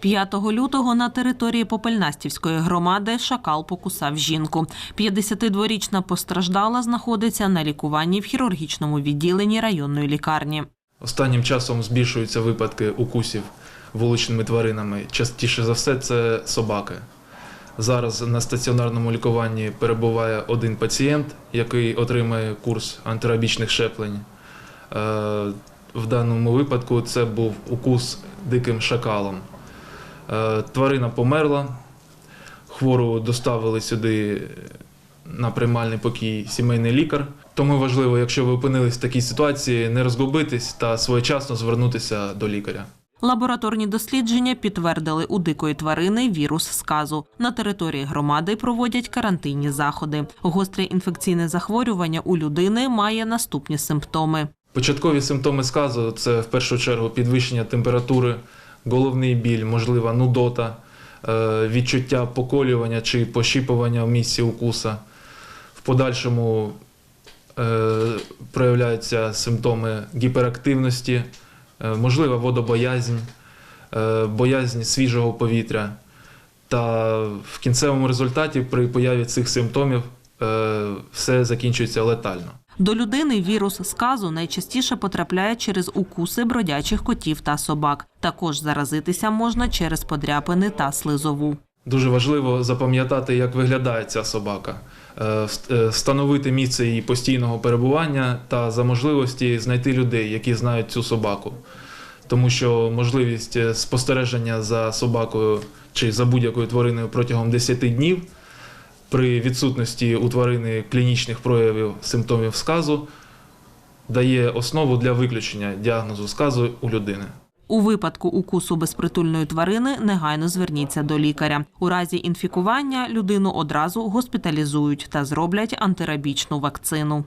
5 лютого на території Попельнастівської громади шакал покусав жінку. 52-річна постраждала знаходиться на лікуванні в хірургічному відділенні районної лікарні. Останнім часом збільшуються випадки укусів вуличними тваринами. Частіше за все це собаки. Зараз на стаціонарному лікуванні перебуває один пацієнт, який отримає курс антирабічних щеплень. Е, В даному випадку це був укус диким шакалом. Е, Тварина померла, хвору доставили сюди на приймальний покій сімейний лікар. Тому важливо, якщо ви опинились в такій ситуації, не розгубитись та своєчасно звернутися до лікаря. Лабораторні дослідження підтвердили у дикої тварини вірус сказу. На території громади проводять карантинні заходи. Гостре інфекційне захворювання у людини має наступні симптоми. Початкові симптоми сказу це в першу чергу підвищення температури, головний біль, можлива нудота, е, відчуття поколювання чи пощіпування в місці укуса. В подальшому е, проявляються симптоми гіперактивності, е, можлива водобоязнь, боязнь свіжого повітря. Та в кінцевому результаті при появі цих симптомів все закінчується летально. До людини вірус сказу найчастіше потрапляє через укуси бродячих котів та собак. Також заразитися можна через подряпини та слизову. Дуже важливо запам'ятати, як виглядає ця собака, е, е, встановити місце її постійного перебування та за можливості знайти людей, які знають цю собаку. Тому що можливість е, спостереження за собакою чи за будь-якою твариною протягом 10 днів при відсутності у тварини клінічних проявів симптомів сказу дає основу для виключення діагнозу сказу у людини. У випадку укусу безпритульної тварини негайно зверніться до лікаря. У разі інфікування людину одразу госпіталізують та зроблять антирабічну вакцину.